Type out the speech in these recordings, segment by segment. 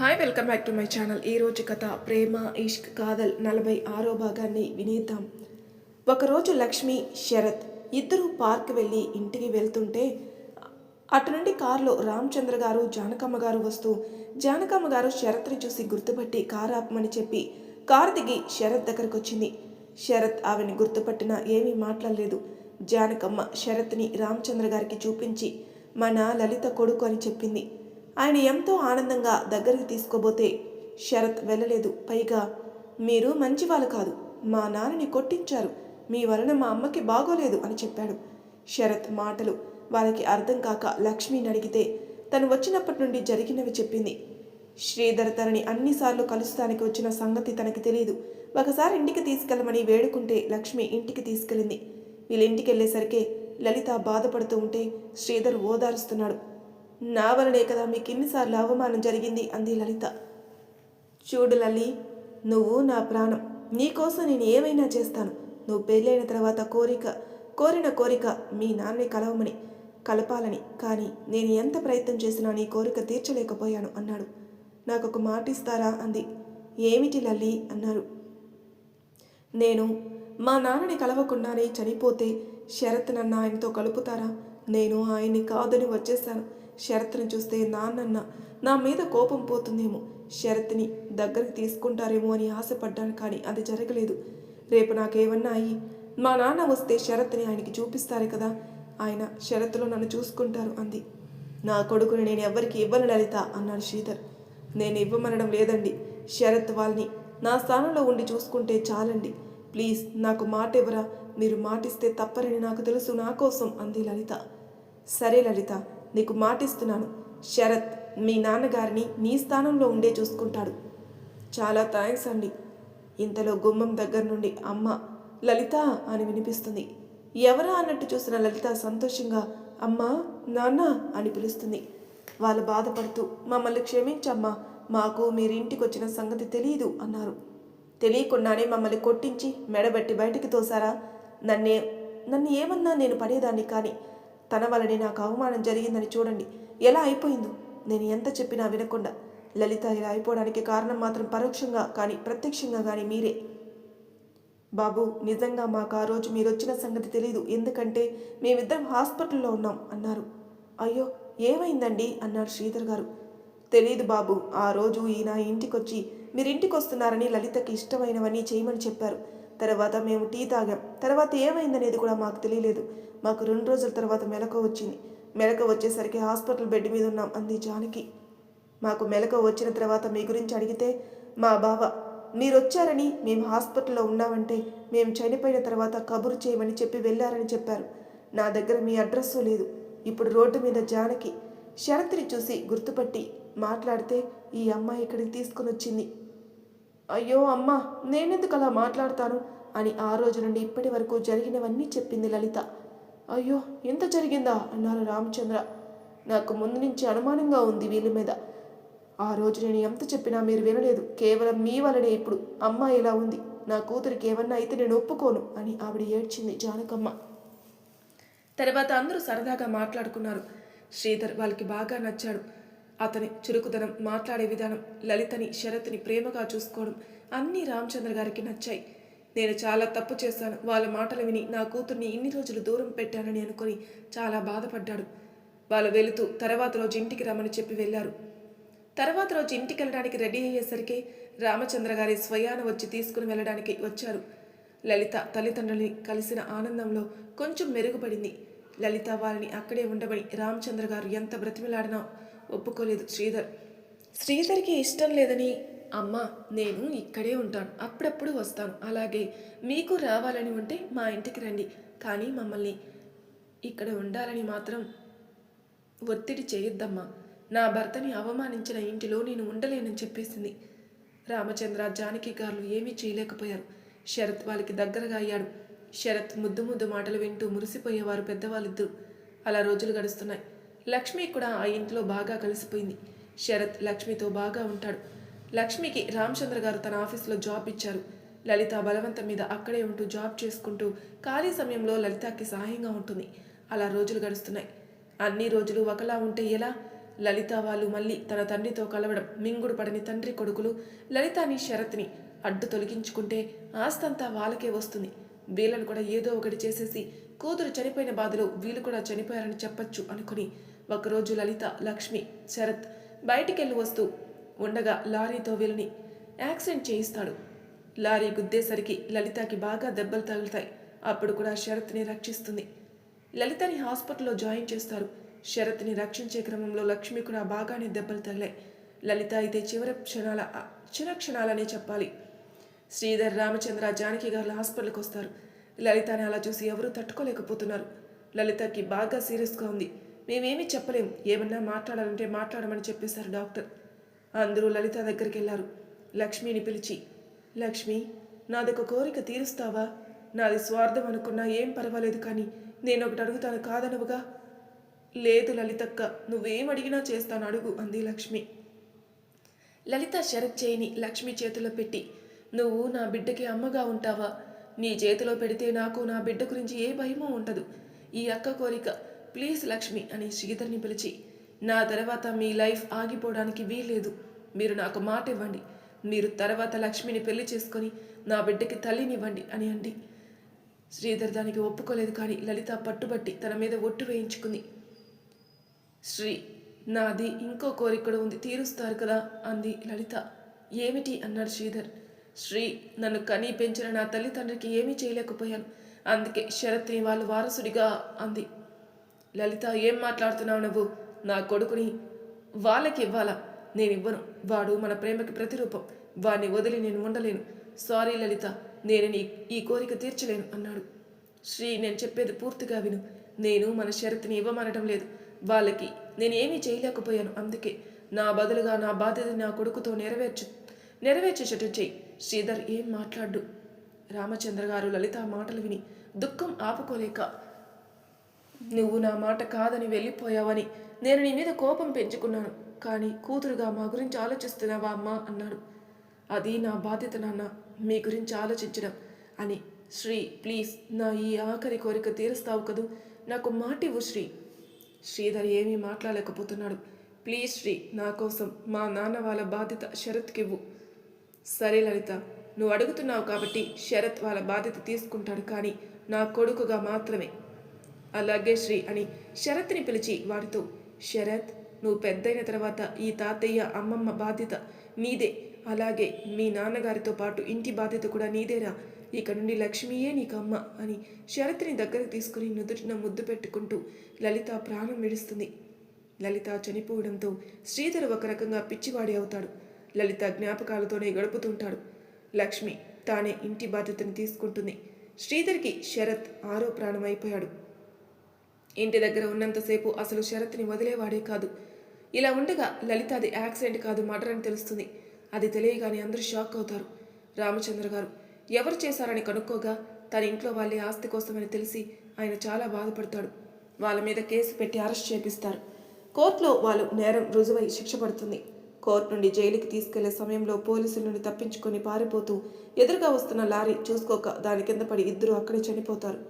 Hi welcome back to my channel ఈ రోజు కథ ప్రేమ ఇష్క్ కాదల్ నలభై ఆరో భాగాన్ని వినేద్దాం. ఒకరోజు లక్ష్మి శరత్ ఇద్దరు పార్క్ వెళ్ళి ఇంటికి వెళ్తుంటే అటు నుండి కారులో రామచంద్ర గారు జానకమ్మ గారు వస్తూ జానకమ్మ గారు శరత్ని చూసి గుర్తుపట్టి కారు ఆపమని చెప్పి కారు దిగి శరత్ దగ్గరకు వచ్చింది శరత్ ఆమెని గుర్తుపట్టినా ఏమీ మాట్లాడలేదు. జానకమ్మ శరత్ని రామచంద్ర గారికి చూపించి మన లలిత కొడుకు అని చెప్పింది. ఆయన ఎంతో ఆనందంగా దగ్గరికి తీసుకోబోతే శరత్ వెళ్ళలేదు. పైగా మీరు మంచివాళ్ళు కాదు. మా నాన్నని కొట్టించారు. మీ వలన మా అమ్మకి బాగోలేదు అని చెప్పాడు. శరత్ మాటలు వాళ్ళకి అర్థం కాక లక్ష్మిని అడిగితే తను వచ్చినప్పటి నుండి జరిగినవి చెప్పింది. శ్రీధర్ తనని అన్నిసార్లు కలుస్తానికి వచ్చిన సంగతి తనకి తెలియదు ఒకసారి ఇంటికి తీసుకెళ్ళమని వేడుకుంటే లక్ష్మి ఇంటికి తీసుకెళ్ళింది. వీళ్ళింటికి వెళ్ళేసరికి లలిత బాధపడుతూ ఉంటే శ్రీధర్ ఓదారుస్తున్నాడు. నా వలనే కదా మీకు ఇన్నిసార్లు అవమానం జరిగింది అంది లలిత. చూడు లలి నువ్వు నా ప్రాణం. నీకోసం నేను ఏమైనా చేస్తాను? నువ్వు పెళ్ళైన తర్వాత కోరిక కోరిన కోరిక మీ నాన్నని కలవమని కలపాలని. కానీ నేను ఎంత ప్రయత్నం చేసినా నీ కోరిక తీర్చలేకపోయాను అన్నాడు. నాకు ఒక మాట ఇస్తారా అంది. ఏమిటి లల్లి అన్నారు. నేను మా నాన్నని కలవకుండానే చనిపోతే శరత్ నన్ను ఆయనతో కలుపుతారా? నేను ఆయన్ని కాదని వచ్చేస్తాను శరత్ని చూస్తే నాన్నన్న నా మీద కోపం పోతుందేమో. శరత్ని దగ్గరికి తీసుకుంటారేమో అని ఆశపడ్డాను కానీ అది జరగలేదు. రేపు నాకేమన్నా అయ్యి మా నాన్న వస్తే శరత్ని ఆయనకి చూపిస్తారు కదా? ఆయన శరత్లో నన్ను చూసుకుంటారు అంది. నా కొడుకుని నేను ఎవ్వరికి ఇవ్వను లలిత అన్నాడు శ్రీధర్. నేను ఇవ్వమనడం లేదండి. శరత్ వాళ్ళని నా స్థానంలో ఉండి చూసుకుంటే చాలండి. ప్లీజ్ నాకు మాట ఇవ్వరా? మీరు మాటిస్తే తప్పరని నాకు తెలుసు నా కోసం అంది లలిత. సరే లలిత నీకు మాటిస్తున్నాను. శరత్ మీ నాన్నగారిని నీ స్థానంలో ఉండే చూసుకుంటాడు. చాలా థ్యాంక్స్ అండి. ఇంతలో గుమ్మం దగ్గర నుండి అమ్మ లలిత అని వినిపిస్తుంది. ఎవరా అన్నట్టు చూసిన లలిత సంతోషంగా అమ్మా నాన్న అని పిలుస్తుంది. వాళ్ళు బాధపడుతూ మమ్మల్ని క్షమించమ్మా మాకు మీరింటికి వచ్చిన సంగతి తెలియదు అన్నారు. తెలియకుండానే మమ్మల్ని కొట్టించి మెడబెట్టి బయటికి తోసారా నన్నే నన్ను ఏమన్నా నేను పడేదాన్ని కానీ తన వల్లనే నాకు అవమానం జరిగిందని చూడండి. ఎలా అయిపోయిందో నేను ఎంత చెప్పినా వినకుండా. లలిత ఇలా అయిపోవడానికి కారణం మాత్రం పరోక్షంగా కానీ ప్రత్యక్షంగా కానీ మీరే. బాబు నిజంగా మాకు ఆ రోజు మీరు వచ్చిన సంగతి తెలీదు. ఎందుకంటే మేమిద్దరం హాస్పిటల్లో ఉన్నాం అన్నారు. అయ్యో ఏమైందండి? అన్నారు శ్రీధర్ గారు. తెలీదు బాబు ఆ రోజు ఈయన ఇంటికొచ్చి మీరింటికి వస్తున్నారని లలితకి ఇష్టమైనవన్నీ చేయమని చెప్పారు. తర్వాత మేము టీ తాగాం. తర్వాత ఏమైందనేది కూడా మాకు తెలియలేదు. మాకు రెండు రోజుల తర్వాత మెలకు వచ్చింది. మెలకు వచ్చేసరికి హాస్పిటల్ బెడ్ మీద ఉన్నాం అంది జానకి. మాకు మెలకు వచ్చిన తర్వాత మీ గురించి అడిగితే మా బావ మీరు వచ్చారని మేము హాస్పిటల్లో ఉన్నామంటే మేము చనిపోయిన తర్వాత కబురు చేయమని చెప్పి వెళ్ళారని చెప్పారు. నా దగ్గర మీ అడ్రస్సు లేదు. ఇప్పుడు రోడ్డు మీద జానకి శరత్ని చూసి గుర్తుపట్టి మాట్లాడితే ఈ అమ్మాయి ఇక్కడికి తీసుకుని వచ్చింది అయ్యో అమ్మా నేనెందుకు అలా మాట్లాడతాను? అని ఆ రోజు నుండి ఇప్పటి వరకు జరిగినవన్నీ చెప్పింది లలిత. అయ్యో ఎంత జరిగిందా? అన్నారు రామచంద్ర. నాకు ముందు నుంచి అనుమానంగా ఉంది వీళ్ళ మీద. ఆ రోజు నేను ఎంత చెప్పినా మీరు వినలేదు. కేవలం మీ వలనే ఇప్పుడు. అమ్మ ఇలా ఉంది. నా కూతురికి ఏమన్నా అయితే నేను ఒప్పుకోను అని ఆవిడ ఏడ్చింది జానకమ్మ. తర్వాత అందరూ సరదాగా మాట్లాడుకున్నారు. శ్రీధర్ వాళ్ళకి బాగా నచ్చాడు. అతని చురుకుదనం మాట్లాడే విధానం లలితని శరత్ని ప్రేమగా చూసుకోవడం అన్నీ రామచంద్ర గారికి నచ్చాయి. నేను చాలా తప్పు చేశాను. వాళ్ళ మాటలు విని నా కూతుర్ని ఇన్ని రోజులు దూరం పెట్టానని అనుకుని చాలా బాధపడ్డాడు. వాళ్ళు వెళుతూ తర్వాత రోజు ఇంటికి రమ్మని చెప్పి వెళ్ళారు. తర్వాత రోజు ఇంటికి వెళ్ళడానికి రెడీ అయ్యేసరికి రామచంద్ర గారి స్వయాన వచ్చి తీసుకుని వెళ్ళడానికి వచ్చారు. లలిత తల్లిదండ్రుల్ని కలిసిన ఆనందంలో కొంచెం మెరుగుపడింది. లలిత వారిని అక్కడే ఉండమని రామచంద్ర గారు ఎంత బ్రతిమిలాడినా ఒప్పుకోలేదు శ్రీధర్. శ్రీధర్కి ఇష్టం లేదని అమ్మ నేను ఇక్కడే ఉంటాను అప్పుడప్పుడు వస్తాను అలాగే మీకు రావాలని ఉంటే మా ఇంటికి రండి కానీ మమ్మల్ని ఇక్కడ ఉండాలని మాత్రం ఒత్తిడి చేయొద్దమ్మా. నా భర్తని అవమానించిన ఇంటిలో నేను ఉండలేనని చెప్పేసింది. రామచంద్ర జానకి గారు ఏమీ చేయలేకపోయారు. శరత్ వాళ్ళకి దగ్గరగా అయ్యాడు. శరత్ ముద్దు ముద్దు మాటలు వింటూ మురిసిపోయేవారు పెద్దవాళ్ళిద్దరు. అలా రోజులు గడుస్తున్నాయి. లక్ష్మి కూడా ఆ ఇంట్లో బాగా కలిసిపోయింది. శరత్ లక్ష్మితో బాగా ఉంటాడు. లక్ష్మికి రామచంద్ర గారు తన ఆఫీస్లో జాబ్ ఇచ్చారు. లలిత బలవంతం మీద అక్కడే ఉంటూ జాబ్ చేసుకుంటూ ఖాళీ సమయంలో లలితకి సహాయంగా ఉంటుంది. అలా రోజులు గడుస్తున్నాయి. అన్ని రోజులు ఒకలా ఉంటే ఎలా? లలిత వాళ్ళు మళ్ళీ తన తండ్రితో కలవడం మింగుడు పడని తండ్రి కొడుకులు లలితాని శరత్ని అడ్డు తొలగించుకుంటే ఆస్తంతా వాళ్ళకే వస్తుంది. వీళ్ళను కూడా ఏదో ఒకటి చేసేసి కూతురు చనిపోయిన బాధలో వీళ్ళు కూడా చనిపోయారని చెప్పొచ్చు అనుకుని ఒకరోజు లలిత లక్ష్మి శరత్ బయటికెళ్ళి వస్తూ ఉండగా లారీతో వీళ్ళని యాక్సిడెంట్ చేయిస్తాడు. లారీ గుద్దేసరికి లలితకి బాగా దెబ్బలు తగులుతాయి. అప్పుడు కూడా శరత్ని రక్షిస్తుంది. లలితని హాస్పిటల్లో జాయిన్ చేస్తారు. శరత్ని రక్షించే క్రమంలో లక్ష్మి కూడా బాగానే దెబ్బలు తగిలాయి. లలిత అయితే చివరి క్షణాల చిన్న క్షణాలనే చెప్పాలి. శ్రీధర్ రామచంద్ర జానకి గారు హాస్పిటల్కి వస్తారు లలితని అలా చూసి ఎవరూ తట్టుకోలేకపోతున్నారు. లలితకి బాగా సీరియస్గా ఉంది. మేమేమీ చెప్పలేం. ఏమన్నా మాట్లాడాలంటే మాట్లాడమని చెప్పేశారు డాక్టర్. అందరూ లలిత దగ్గరికి వెళ్ళారు. లక్ష్మిని పిలిచి లక్ష్మి నాదొక కోరిక తీరుస్తావా? నాది స్వార్థం అనుకున్నా ఏం పర్వాలేదు కానీ నేను ఒకటి అడుగుతాను కాదనవుగా? లేదు లలితక్క నువ్వేం అడిగినా చేస్తాను అడుగు అంది లక్ష్మి. లలిత శరత్ చేయిని లక్ష్మి చేతిలో పెట్టి నువ్వు నా బిడ్డకి అమ్మగా ఉంటావా? నీ చేతిలో పెడితే నాకు నా బిడ్డ గురించి ఏ భయమూ ఉండదు. ఈ అక్క కోరిక ప్లీజ్ లక్ష్మి అని శ్రీధర్ని పిలిచి నా తర్వాత మీ లైఫ్ ఆగిపోవడానికి వీల్లేదు. మీరు నాకు మాట ఇవ్వండి మీరు తర్వాత లక్ష్మిని పెళ్ళి చేసుకొని నా బిడ్డకి తల్లినివ్వండి అని అండి శ్రీధర్ దానికి ఒప్పుకోలేదు కానీ లలిత పట్టుబట్టి తన మీద ఒట్టు వేయించుకుంది. శ్రీ నాది ఇంకో కోరిక కూడా ఉంది. తీరుస్తారు కదా అంది లలిత. ఏమిటి? అన్నాడు శ్రీధర్. శ్రీ నన్ను కనీ పెంచిన నా తల్లిదండ్రికి ఏమీ చేయలేకపోయాను. అందుకే శరత్ని వాళ్ళు వారసుడిగా అంది. లలిత ఏం మాట్లాడుతున్నావు నువ్వు? నా కొడుకుని వాళ్ళకి ఇవ్వాలా? నేను ఇవ్వను వాడు మన ప్రేమకి ప్రతిరూపం. వాడిని వదిలి నేను ఉండలేను. సారీ లలిత నేను నీ ఈ కోరిక తీర్చలేను అన్నాడు. శ్రీ నేను చెప్పేది పూర్తిగా విను. నేను మన షరత్ని ఇవ్వమనటం లేదు. వాళ్ళకి నేను ఏమీ చేయలేకపోయాను. అందుకే నా బదులుగా నా బాధ్యత నా కొడుకుతో నెరవేర్చు నెరవేర్చేటట్టు చెయ్యి. శ్రీధర్ ఏం మాట్లాడు రామచంద్ర గారు లలిత మాటలు విని దుఃఖం ఆపుకోలేక నువ్వు నా మాట కాదని వెళ్ళిపోయావని నేను నీ మీద కోపం పెంచుకున్నాను. కానీ కూతురుగా మా గురించి ఆలోచిస్తున్నావా అమ్మా? అన్నాడు. అది నా బాధ్యత నాన్న మీ గురించి ఆలోచించడం అని. శ్రీ ప్లీజ్ నా ఈ ఆఖరి కోరిక తీరుస్తావు కదూ? నాకు మాటివ్వు శ్రీ. శ్రీధర్ ఏమీ మాట్లాడలేకపోతున్నాడు. ప్లీజ్ శ్రీ నా కోసం మా నాన్న వాళ్ళ బాధ్యత షరత్కివ్వు. సరే లలిత నువ్వు అడుగుతున్నావు కాబట్టి శరత్ వాళ్ళ బాధ్యత తీసుకుంటాడు కానీ నా కొడుకుగా మాత్రమే. అలాగే శ్రీ అని శరత్ని పిలిచి వాడితో శరత్ నువ్వు పెద్దయిన తర్వాత ఈ తాతయ్య అమ్మమ్మ బాధ్యత నీదే. అలాగే మీ నాన్నగారితో పాటు ఇంటి బాధ్యత కూడా నీదేరా. ఇక నుండి లక్ష్మీయే నీకు అమ్మ అని శరత్ని దగ్గరకు తీసుకుని నుదుటిన ముద్దు పెట్టుకుంటూ లలిత ప్రాణం విడుస్తుంది. లలిత చనిపోవడంతో శ్రీధర్ ఒక రకంగా పిచ్చివాడి అవుతాడు. లలిత జ్ఞాపకాలతోనే గడుపుతుంటాడు. లక్ష్మి తానే ఇంటి బాధ్యతను తీసుకుంటుంది. శ్రీధర్కి శరత్ ఆరో ప్రాణం అయిపోయాడు ఇంటి దగ్గర ఉన్నంతసేపు అసలు శరత్ని వదిలేవాడే కాదు. ఇలా ఉండగా లలిత అది యాక్సిడెంట్ కాదు మర్డర్ అని తెలుస్తుంది. అది తెలియగానే అందరూ షాక్ అవుతారు. రామచంద్ర గారు ఎవరు చేశారని కనుక్కోగా తన ఇంట్లో వాళ్ళే ఆస్తి కోసమని తెలిసి ఆయన చాలా బాధపడతాడు. వాళ్ళ మీద కేసు పెట్టి అరెస్ట్ చేపిస్తారు. కోర్టులో వాళ్ళు నేరం రుజువై శిక్ష పడుతుంది. కోర్టు నుండి జైలుకి తీసుకెళ్ళే సమయంలో పోలీసుల నుండి తప్పించుకొని పారిపోతూ ఎదురుగా వస్తున్న లారీ చూసుకోక దాని కింద పడి ఇద్దరు అక్కడే చనిపోతారు.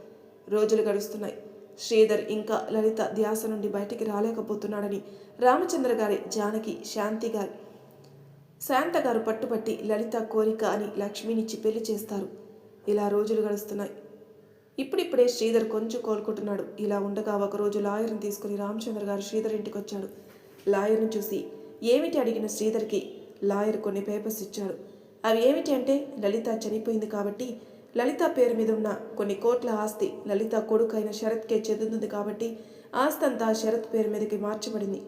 రోజులు గడుస్తున్నాయి. శ్రీధర్ ఇంకా లలిత ధ్యాస నుండి బయటికి రాలేకపోతున్నాడని రామచంద్ర గారి జానకి శాంతి గారి శాంత గారు పట్టుబట్టి లలిత కోరిక అని లక్ష్మినిచ్చి పెళ్ళి చేస్తారు. ఇలా రోజులు గడుస్తున్నాయి. ఇప్పుడిప్పుడే శ్రీధర్ కొంచెం కోలుకుంటున్నాడు. ఇలా ఉండగా ఒకరోజు లాయర్ని తీసుకుని రామచంద్ర గారు శ్రీధర్ ఇంటికి వచ్చాడు లాయర్ని చూసి ఏమిటి అడిగిన శ్రీధర్కి లాయర్ కొన్ని పేపర్స్ ఇచ్చాడు. అవి ఏమిటి అంటే లలిత చనిపోయింది కాబట్టి లలిత పేరు మీద ఉన్న కొన్ని కోట్ల ఆస్తి లలిత కొడుకు అయిన శరత్కే చెందుతుంది కాబట్టి ఆస్తి అంతా శరత్ పేరు మీదకి మార్చబడింది.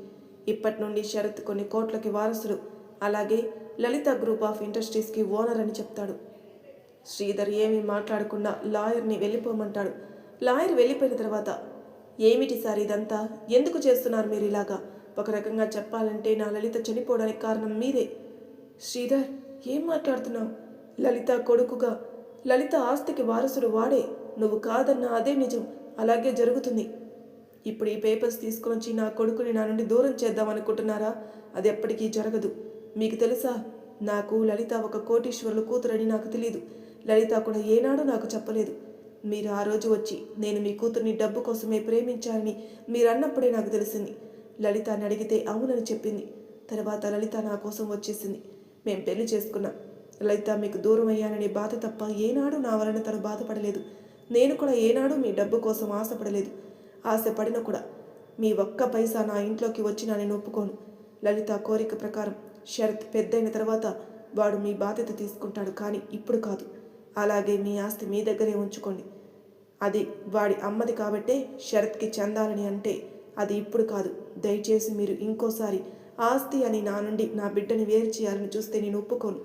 ఇప్పటి నుండి శరత్ కొన్ని కోట్లకి వారసుడు. అలాగే లలిత గ్రూప్ ఆఫ్ ఇండస్ట్రీస్కి ఓనర్ అని చెప్తాడు. శ్రీధర్ ఏమీ మాట్లాడకుండా లాయర్ని వెళ్ళిపోమంటాడు. లాయర్ వెళ్ళిపోయిన తర్వాత ఏమిటి సార్ ఇదంతా? ఎందుకు చేస్తున్నారు మీరు ఇలాగా? ఒక రకంగా చెప్పాలంటే నా లలిత చనిపోవడానికి కారణం మీరే. శ్రీధర్ ఏం మాట్లాడుతున్నావు? లలిత కొడుకుగా. లలిత ఆస్తికి వారసుడు వాడే. నువ్వు కాదన్న అదే నిజం. అలాగే జరుగుతుంది. ఇప్పుడు ఈ పేపర్స్ తీసుకొని వచ్చి నా కొడుకుని నా నుండి దూరం చేద్దామనుకుంటున్నారా అది ఎప్పటికీ జరగదు. మీకు తెలుసా? నాకు లలిత ఒక కోటీశ్వరుల కూతురని నాకు తెలియదు లలిత కూడా ఏనాడు నాకు చెప్పలేదు. మీరు ఆ రోజు వచ్చి నేను మీ కూతుర్ని డబ్బు కోసమే ప్రేమించాలని మీరు అన్నప్పుడే నాకు తెలిసింది. లలిత అని అడిగితే అవునని చెప్పింది. తర్వాత లలిత నా కోసం వచ్చేసింది. మేం పెళ్ళి చేసుకున్నాం. లలిత మీకు దూరం అయ్యాననే బాధ తప్ప ఏనాడు నా వలన తను బాధపడలేదు. నేను కూడా ఏనాడు మీ డబ్బు కోసం ఆశపడలేదు. ఆశపడిన కూడా మీ ఒక్క పైసా నా ఇంట్లోకి వచ్చినా నేను ఒప్పుకోను. లలిత కోరిక ప్రకారం షరత్ పెద్దయిన తర్వాత వాడు మీ బాధ్యత తీసుకుంటాడు కానీ ఇప్పుడు కాదు. అలాగే మీ ఆస్తి మీ దగ్గరే ఉంచుకోండి. అది వాడి అమ్మది కాబట్టే షరత్కి చెందాలని అంటే అది ఇప్పుడు కాదు. దయచేసి మీరు ఇంకోసారి ఆస్తి అని నా నుండి నా బిడ్డని వేరు చేయాలని చూస్తే నేను ఒప్పుకోను.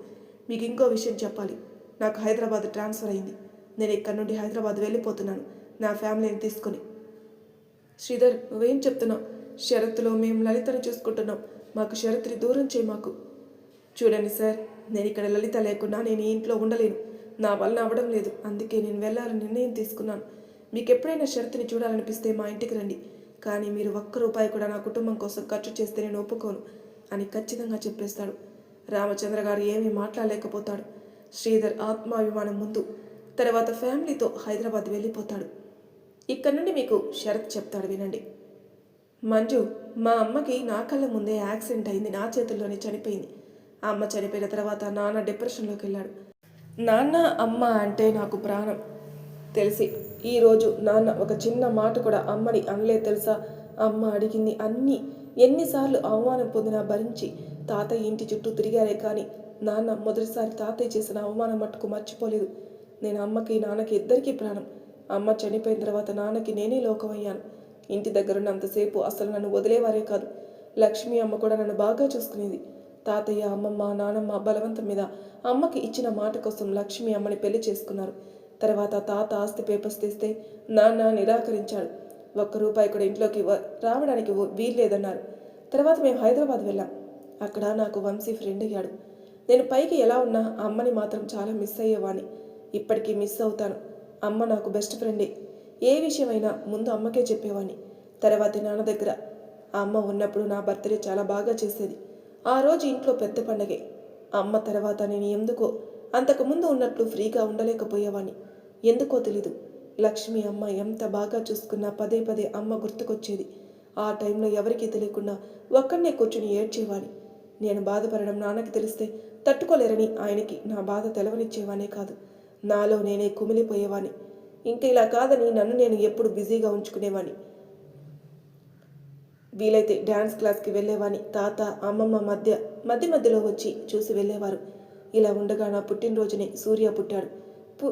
మీకు ఇంకో విషయం చెప్పాలి. నాకు హైదరాబాద్ ట్రాన్స్ఫర్ అయింది. నేను ఇక్కడ నుండి హైదరాబాద్ వెళ్ళిపోతున్నాను. నా ఫ్యామిలీని తీసుకొని. శ్రీధర్ నువ్వేం చెప్తున్నావు? షరత్తులో మేము లలితను చూసుకుంటున్నాం. మాకు షరత్ని దూరం చేయి మాకు. చూడండి సార్ నేను ఇక్కడ లలిత లేకుండా నేను ఈ ఇంట్లో ఉండలేను. నా వల్ల అవ్వడం లేదు. అందుకే నేను వెళ్ళాలని నిర్ణయం తీసుకున్నాను. మీకు ఎప్పుడైనా షరతుని చూడాలనిపిస్తే మా ఇంటికి రండి. కానీ మీరు ఒక్క రూపాయి కూడా నా కుటుంబం కోసం ఖర్చు చేస్తే నేను ఒప్పుకోను అని ఖచ్చితంగా చెప్పేస్తాడు. రామచంద్ర గారు ఏమీ మాట్లాడలేకపోతాడు. శ్రీధర్ ఆత్మాభిమానం ముందు తర్వాత ఫ్యామిలీతో హైదరాబాద్ వెళ్ళిపోతాడు. ఇక్కడ నుండి మీకు షరత్ చెప్తాడు వినండి. మంజు మా అమ్మకి నా కళ్ళ ముందే యాక్సిడెంట్ అయింది. నా చేతుల్లోనే చనిపోయింది. ఆ అమ్మ చనిపోయిన తర్వాత నాన్న డిప్రెషన్లోకి వెళ్ళాడు. నాన్న అమ్మ అంటే నాకు ప్రాణం. తెలిసి ఈరోజు నాన్న ఒక చిన్న మాట కూడా అమ్మని అనలే తెలుసా? అమ్మ అడిగింది అన్నీ ఎన్నిసార్లు అవమానం పొందినా భరించి తాతయ్య ఇంటి చుట్టూ తిరిగారే కానీ నాన్న మొదటిసారి తాతయ్య చేసిన అవమానం మట్టుకు మర్చిపోలేదు. నేను అమ్మకి నాన్నకి ఇద్దరికీ ప్రాణం. అమ్మ చనిపోయిన తర్వాత నాన్నకి నేనే లోకమయ్యాను. ఇంటి దగ్గరున్నంతసేపు అసలు నన్ను వదిలేవారే కాదు. లక్ష్మి అమ్మ కూడా నన్ను బాగా చూసుకునేది. తాతయ్య అమ్మమ్మ నానమ్మ బలవంతం మీద అమ్మకి ఇచ్చిన మాట కోసం లక్ష్మి అమ్మని పెళ్ళి చేసుకున్నారు. తర్వాత తాత ఆస్తి పేపర్స్ తెస్తే నాన్న నిరాకరించాడు. ఒక్క రూపాయి కూడా ఇంట్లోకి వ- రావడానికి వీల్లేదన్నారు. తర్వాత మేము హైదరాబాద్ వెళ్ళాం. అక్కడ నాకు వంశీ ఫ్రెండ్ అయ్యాడు. నేను పైకి ఎలా ఉన్నా అమ్మని మాత్రం చాలా మిస్ అయ్యేవాడిని ఇప్పటికీ మిస్ అవుతాను. అమ్మ నాకు బెస్ట్ ఫ్రెండే. ఏ విషయమైనా ముందు అమ్మకే చెప్పేవాణ్ణి. తర్వాత నాన్న దగ్గర ఆ అమ్మ ఉన్నప్పుడు నా బర్త్డే చాలా బాగా చేసేది. ఆ రోజు ఇంట్లో పెద్ద పండగే. అమ్మ తర్వాత నేను ఎందుకో అంతకుముందు ఉన్నట్లు ఫ్రీగా ఉండలేకపోయేవాడిని ఎందుకో తెలీదు. లక్ష్మి అమ్మ ఎంత బాగా చూసుకున్నా పదే పదే అమ్మ గుర్తుకొచ్చేది. ఆ టైంలో ఎవరికీ తెలియకుండా ఒక్కడనే కూర్చుని ఏడ్చేవాడి నేను బాధపడడం నాన్నకి తెలిస్తే తట్టుకోలేరని ఆయనకి నా బాధ తెలవనిచ్చేవానే కాదు. నాలో నేనే కుమిలిపోయేవాని ఇంకా ఇలా కాదని నన్ను నేను ఎప్పుడు బిజీగా ఉంచుకునేవాని వీలైతే డ్యాన్స్ క్లాస్కి వెళ్ళేవాని తాత అమ్మమ్మ మధ్య మధ్య మధ్యలో వచ్చి చూసి వెళ్ళేవారు. ఇలా ఉండగా నా పుట్టినరోజునే సూర్య పుట్టాడు.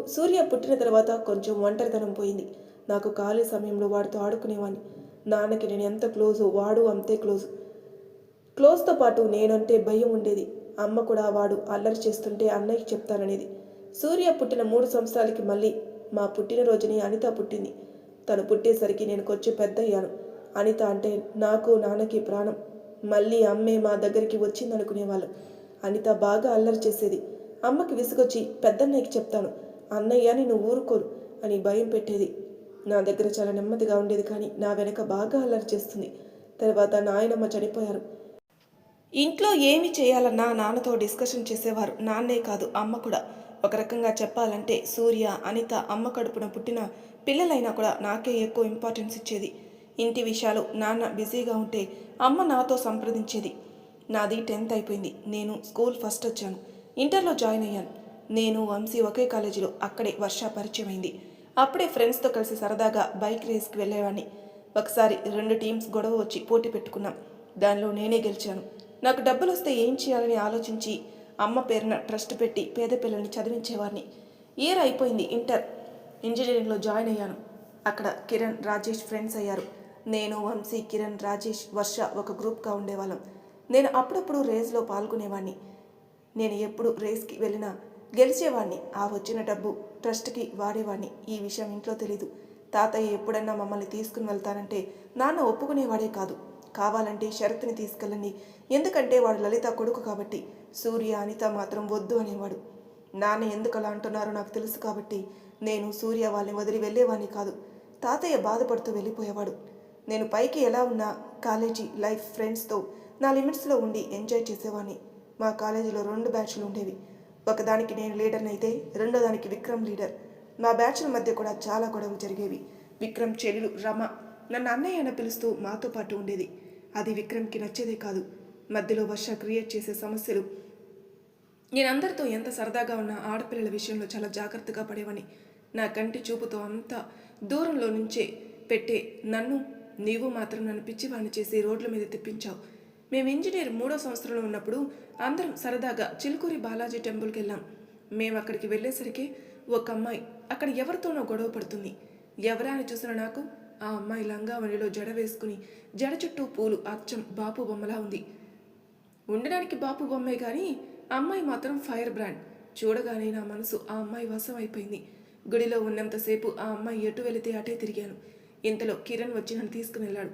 సూర్య పుట్టిన తర్వాత కొంచెం ఒంటరితనం పోయింది. నాకు ఖాళీ సమయంలో వాడితో ఆడుకునేవాడిని నాన్నకి నేను ఎంత క్లోజు వాడు అంతే క్లోజ్. క్లోజ్తో పాటు నేనంటే భయం ఉండేది. అమ్మ కూడా వాడు అల్లరి చేస్తుంటే అన్నయ్యకి చెప్తాననేది. సూర్య పుట్టిన మూడు సంవత్సరాలకి మళ్ళీ మా పుట్టినరోజుని అనిత పుట్టింది. తను పుట్టేసరికి నేను కొంచెం పెద్ద అయ్యాను అనిత అంటే నాకు నాన్నకి ప్రాణం. మళ్ళీ అమ్మే మా దగ్గరికి వచ్చిందనుకునేవాళ్ళం. అనిత బాగా అల్లరి చేసేది. అమ్మకి విసుగొచ్చి పెద్దన్నయ్యకి చెప్తాను. అన్నయ్య అని నువ్వు ఊరుకోరు అని భయం పెట్టేది. నా దగ్గర చాలా నెమ్మదిగా ఉండేది కానీ నా వెనక బాగా అల్లరి చేస్తుంది. తర్వాత నాయనమ్మ చనిపోయారు. ఇంట్లో ఏమి చేయాలన్నా నాన్నతో డిస్కషన్ చేసేవారు. నాన్నే కాదు అమ్మ కూడా. ఒక రకంగా చెప్పాలంటే సూర్య అనిత అమ్మ కడుపున పుట్టిన పిల్లలైనా కూడా నాకే ఎక్కువ ఇంపార్టెన్స్ ఇచ్చేది. ఇంటి విషయాలు నాన్న బిజీగా ఉంటే అమ్మ నాతో సంప్రదించేది. నాది టెన్త్ అయిపోయింది. నేను స్కూల్ ఫస్ట్ వచ్చాను. ఇంటర్లో జాయిన్ అయ్యాను. నేను వంశీ ఒకే కాలేజీలో అక్కడే వర్ష పరిచయం అయింది అప్పుడే ఫ్రెండ్స్తో కలిసి సరదాగా బైక్ రేస్కి వెళ్ళేవాడిని ఒకసారి రెండు టీమ్స్ గొడవ వచ్చి పోటీ పెట్టుకున్నాం. దానిలో నేనే గెలిచాను. నాకు డబ్బులు వస్తే ఏం చేయాలని ఆలోచించి అమ్మ పేరున ట్రస్ట్ పెట్టి పేద పిల్లల్ని చదివించేవారిని ఇయర్ అయిపోయింది ఇంటర్. ఇంజనీరింగ్లో జాయిన్ అయ్యాను. అక్కడ కిరణ్ రాజేష్ ఫ్రెండ్స్ అయ్యారు. నేను వంశీ కిరణ్ రాజేష్ వర్ష ఒక గ్రూప్గా ఉండేవాళ్ళం. నేను అప్పుడప్పుడు రేస్లో పాల్గొనేవాడిని నేను ఎప్పుడు రేస్కి వెళ్ళినా గెలిచేవాణ్ణి. ఆ వచ్చిన డబ్బు ట్రస్ట్కి వాడేవాణ్ణి. ఈ విషయం ఇంట్లో తెలీదు. తాతయ్య ఎప్పుడన్నా మమ్మల్ని తీసుకుని వెళ్తానంటే నాన్న ఒప్పుకునేవాడే కాదు. కావాలంటే షరతుని తీసుకెళ్ళండి. ఎందుకంటే వాడు లలిత కొడుకు కాబట్టి సూర్య అనిత మాత్రం వద్దు అనేవాడు. నాన్న ఎందుకు అలా అంటున్నారో నాకు తెలుసు కాబట్టి నేను సూర్య వాళ్ళని వదిలి వెళ్ళేవాడిని కాదు. తాతయ్య బాధపడుతూ వెళ్ళిపోయేవాడు. నేను పైకి ఎలా ఉన్నా కాలేజీ లైఫ్ ఫ్రెండ్స్తో నా లిమిట్స్లో ఉండి ఎంజాయ్ చేసేవాడిని మా కాలేజీలో రెండు బ్యాచ్లు ఉండేవి. ఒకదానికి నేను లీడర్ని అయితే రెండో దానికి విక్రమ్ లీడర్ మా బ్యాచ్ల మధ్య కూడా చాలా గొడవలు జరిగేవి. విక్రమ్ చెల్లెలు రమ నన్ను అన్నయ్య అని పిలుస్తూ మాతో పాటు ఉండేది. అది విక్రమ్కి నచ్చేదే కాదు. మధ్యలో వర్ష క్రియేట్ చేసే సమస్యలు. నేను అందరితో ఎంత సరదాగా ఉన్న ఆడపిల్లల విషయంలో చాలా జాగ్రత్తగా పడేవని నా కంటి చూపుతో అంతా దూరంలో నుంచే పెట్టే నన్ను నీవు మాత్రం నన్ను పిచ్చివాణ్ణి చేసి రోడ్ల మీద తెప్పించావు. మేము ఇంజనీర్ మూడో సంవత్సరంలో ఉన్నప్పుడు అందరం సరదాగా చిలుకూరి బాలాజీ టెంపుల్కి వెళ్ళాం. మేము అక్కడికి వెళ్ళేసరికి ఒక అమ్మాయి అక్కడ ఎవరితోనో గొడవ పడుతుంది. ఎవరా అని చూసిన నాకు ఆ అమ్మాయి లంగావణిలో జడ వేసుకుని జడ చుట్టూ పూలు అచ్చం బాపు బొమ్మలా ఉంది. ఉండడానికి బాపు బొమ్మే కానీ అమ్మాయి మాత్రం ఫైర్ బ్రాండ్. చూడగానే నా మనసు ఆ అమ్మాయి వశం అయిపోయింది. గుడిలో ఉన్నంతసేపు ఆ అమ్మాయి ఎటు వెళితే అటే తిరిగాను. ఇంతలో కిరణ్ వచ్చి నన్ను తీసుకుని వెళ్ళాడు.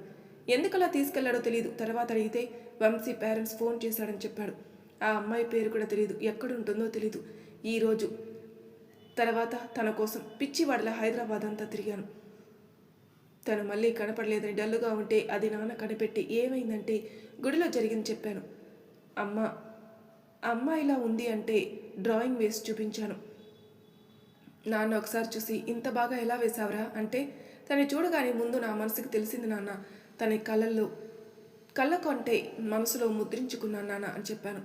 ఎందుకలా తీసుకెళ్ళాడో తెలియదు తర్వాత అడిగితే వంశీ పేరెంట్స్ ఫోన్ చేశాడని చెప్పాడు. ఆ అమ్మాయి పేరు కూడా తెలియదు ఎక్కడుంటుందో తెలీదు. ఈరోజు తర్వాత తన కోసం పిచ్చివాడలా హైదరాబాద్ అంతా తిరిగాను. తను మళ్ళీ కనపడలేదని డల్లుగా ఉంటే అది నాన్న కనిపెట్టి ఏమైందంటే గుడిలో జరిగింది చెప్పాను. అమ్మ అమ్మ ఇలా ఉంది అంటే డ్రాయింగ్ వేసి చూపించాను. నాన్న ఒకసారి చూసి ఇంత బాగా ఎలా వేశావురా? అంటే తను చూడగానే ముందు నా మనసుకు తెలిసింది నాన్న. తన కళ్ళల్లో కళ్ళకు అంటే మనసులో ముద్రించుకున్నాను నాన్న అని చెప్పాను.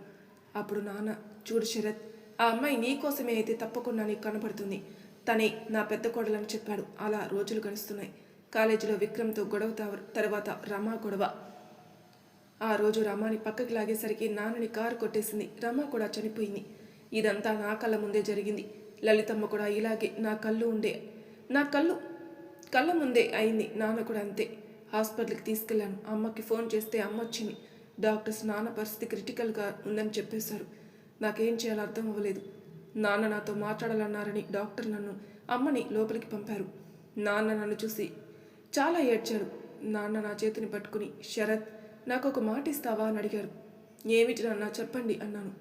అప్పుడు నాన్న చూడు శరత్ ఆ అమ్మాయి నీ కోసమే అయితే తప్పకుండా నీకు కనబడుతుంది తనే నా పెద్ద కోడలని చెప్పాడు. అలా రోజులు గడుస్తున్నాయి. కాలేజీలో విక్రమ్తో గొడవ తర్వాత రమా గొడవ. ఆ రోజు రమాని పక్కకి లాగేసరికి నాన్నని కారు కొట్టేసింది. రమా కూడా చనిపోయింది. ఇదంతా నా కళ్ళ ముందే జరిగింది. లలితమ్మ కూడా ఇలాగే నా కళ్ళు ఉండే నా కళ్ళు కళ్ళ ముందే అయింది. నాన్న కూడా అంతే. హాస్పిటల్కి తీసుకెళ్ళాను. అమ్మకి ఫోన్ చేస్తే అమ్మ వచ్చింది. డాక్టర్స్ నాన్న పరిస్థితి క్రిటికల్గా ఉందని చెప్పేశారు. నాకేం చేయాలో అర్థం అవ్వలేదు. నాన్న నాతో మాట్లాడాలన్నారని డాక్టర్ నన్ను అమ్మని లోపలికి పంపారు. నాన్న నన్ను చూసి చాలా ఏడ్చాడు. నాన్న నా చేతిని పట్టుకుని శరత్ నాకు ఒక మాట ఇస్తావా? అని అడిగారు. ఏమిటి నాన్న? చెప్పండి అన్నాను.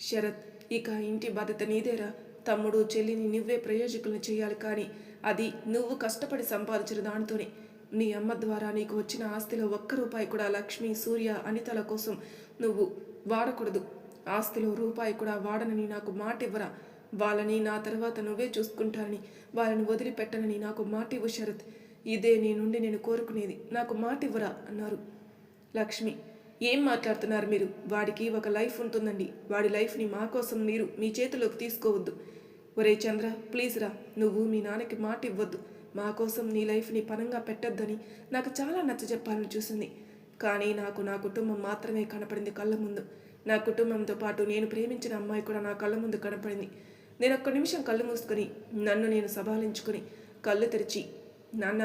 శరత్ ఇక ఇంటి బాధ్యత నీదేరా. తమ్ముడు చెల్లిని నువ్వే ప్రయోజకుల్ని చేయాలి కానీ అది నువ్వు కష్టపడి సంపాదించిన దానితోనే. నీ అమ్మ ద్వారా నీకు వచ్చిన ఆస్తిలో ఒక్క రూపాయి కూడా లక్ష్మి సూర్య అనితల కోసం నువ్వు వాడకూడదు. ఆస్తిలో రూపాయి కూడా వాడనని నాకు మాట ఇవ్వరా వాళ్ళని నా తర్వాత నువ్వే చూసుకుంటానని వాళ్ళని వదిలిపెట్టనని నాకు మాట ఇవ్వు శరత్. ఇదే నీ నుండి నేను కోరుకునేది. నాకు మాట ఇవ్వరా అన్నారు. లక్ష్మి ఏం మాట్లాడుతున్నారు మీరు? వాడికి ఒక లైఫ్ ఉంటుందండి. వాడి లైఫ్ని మా కోసం మీరు మీ చేతిలోకి తీసుకోవద్దు. ఒరే చంద్ర ప్లీజ్ రా. నువ్వు మీ నాన్నకి మాట ఇవ్వద్దు మా కోసం నీ లైఫ్ని పనంగా పెట్టొద్దని నాకు చాలా నచ్చ చెప్పాలని చూసింది. కానీ నాకు నా కుటుంబం మాత్రమే కనపడింది కళ్ళ ముందు. నా కుటుంబంతో పాటు నేను ప్రేమించిన అమ్మాయి కూడా నా కళ్ళ ముందు కనపడింది. నేను ఒక్క నిమిషం కళ్ళు మూసుకొని నన్ను నేను సభాలించుకొని కళ్ళు తెరిచి నాన్న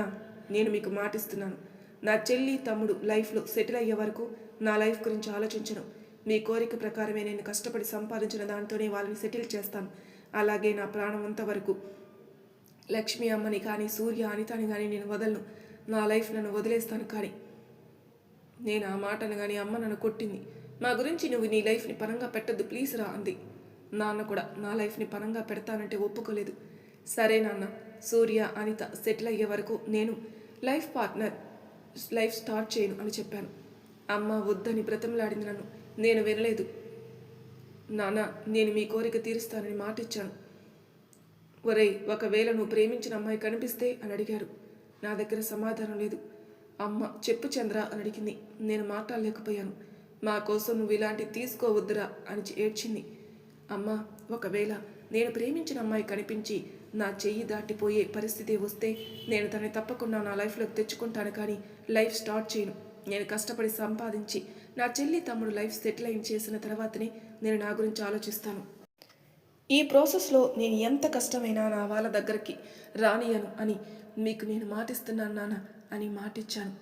నేను మీకు మాటిస్తున్నాను. నా చెల్లి తమ్ముడు లైఫ్లో సెటిల్ అయ్యే వరకు నా లైఫ్ గురించి ఆలోచించను. మీ కోరిక ప్రకారమే నేను కష్టపడి సంపాదించిన దాంతోనే వాళ్ళని సెటిల్ చేస్తాను. అలాగే నా ప్రాణం అంతవరకు లక్ష్మి అమ్మని కానీ సూర్య అనితని కానీ నేను వదలను. నా లైఫ్ నన్ను వదిలేస్తాను కానీ నేను ఆ మాటను కానీ అమ్మ నన్ను కొట్టింది. మా గురించి నువ్వు నీ లైఫ్ని పరంగా పెట్టద్దు ప్లీజ్ రా అంది. నాన్న కూడా నా లైఫ్ని పరంగా పెడతానంటే ఒప్పుకోలేదు. సరే నాన్న సూర్య అనిత సెటిల్ అయ్యే వరకు నేను లైఫ్ పార్ట్నర్ లైఫ్ స్టార్ట్ చేయను అని చెప్పాను. అమ్మ వద్దని బ్రతంలాడింది నన్ను. నేను వినలేదు. నాన్న నేను మీ కోరిక తీరుస్తానని మాట ఇచ్చాను ఒరేయ్ ఒకవేళ నువ్వు ప్రేమించిన అమ్మాయి కనిపిస్తే అని అడిగారు. నా దగ్గర సమాధానం లేదు. అమ్మ చెప్పు చంద్ర అని అడిగింది. నేను మాట్లాడలేకపోయాను. మా కోసం నువ్వు ఇలాంటి తీసుకోవద్దురా అని ఏడ్చింది. అమ్మ ఒకవేళ నేను ప్రేమించిన అమ్మాయి కనిపించి నా చెయ్యి దాటిపోయే పరిస్థితి వస్తే నేను తనని తప్పకుండా నా లైఫ్లోకి తెచ్చుకుంటాను కానీ లైఫ్ స్టార్ట్ చేయను. నేను కష్టపడి సంపాదించి నా చెల్లి తమ్ముడు లైఫ్ సెటిల్ అయిన చేసిన తర్వాతనే నేను నా గురించి ఆలోచిస్తాను. ఈ ప్రాసెస్లో నేను ఎంత కష్టమైనా నా వాళ్ళ దగ్గరికి రానియను అని మీకు నేను మాటిస్తున్నాను నాన్న అని మాటిచ్చాను.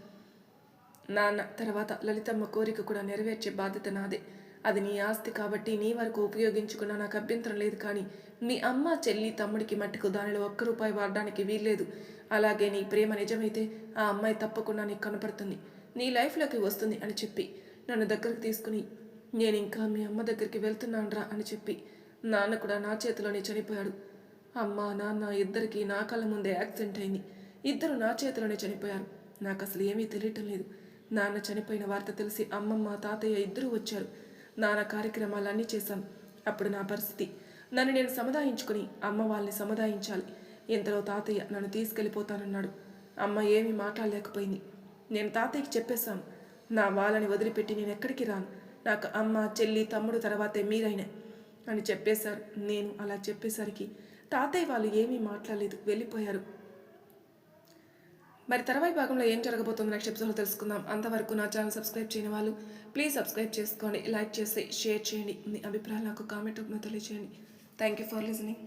నాన్న తర్వాత లలితమ్మ కోరిక కూడా నెరవేర్చే బాధ్యత నాదే. అది నీ ఆస్తి కాబట్టి నీ వరకు ఉపయోగించుకున్న నాకు అభ్యంతరం లేదు కానీ మీ అమ్మ చెల్లి తమ్ముడికి మట్టుకు దానిలో ఒక్క రూపాయి వాడడానికి వీల్లేదు. అలాగే నీ ప్రేమ నిజమైతే ఆ అమ్మాయి తప్పకుండా నీకు కనపడుతుంది. నీ లైఫ్లోకి వస్తుంది అని చెప్పి నన్ను దగ్గరకు తీసుకుని నేను ఇంకా మీ అమ్మ దగ్గరికి వెళ్తున్నానురా అని చెప్పి నాన్న కూడా నా చేతిలోనే చనిపోయాడు. అమ్మ నాన్న ఇద్దరికి నా కళ్ళ ముందే యాక్సిడెంట్ అయింది. ఇద్దరు నా చేతిలోనే చనిపోయారు. నాకు అసలు ఏమీ తెలియటం లేదు. నాన్న చనిపోయిన వార్త తెలిసి అమ్మమ్మ తాతయ్య ఇద్దరూ వచ్చారు. నాన్న కార్యక్రమాలన్నీ చేశాను అప్పుడు నా పరిస్థితి. నన్ను నేను సముదాయించుకుని అమ్మ వాళ్ళని సముదాయించాలి. ఇంతలో తాతయ్య నన్ను తీసుకెళ్ళిపోతానన్నాడు. అమ్మ ఏమీ మాట్లాడలేకపోయింది. నేను తాతయ్యకి చెప్పేశాను. నా వాళ్ళని వదిలిపెట్టి నేను ఎక్కడికి రాను. నాకు అమ్మ చెల్లి తమ్ముడు తర్వాతే మీరైనా. అని చెప్పేశారు. నేను అలా చెప్పేసరికి తాతయ్య వాళ్ళు ఏమీ మాట్లాడలేదు. వెళ్ళిపోయారు. మరి తర్వాయి భాగంలో ఏం జరగబోతుందో నెక్స్ట్ ఎపిసోడ్లో తెలుసుకుందాం. అంతవరకు నా ఛానల్ సబ్స్క్రైబ్ చేయని వాళ్ళు ప్లీజ్ సబ్స్క్రైబ్ చేసుకోండి. లైక్ చేసి షేర్ చేయండి. మీ అభిప్రాయాలు నాకు కామెంట్ రూపంలో తెలియజేయండి థ్యాంక్ యూ ఫర్ లిజనింగ్.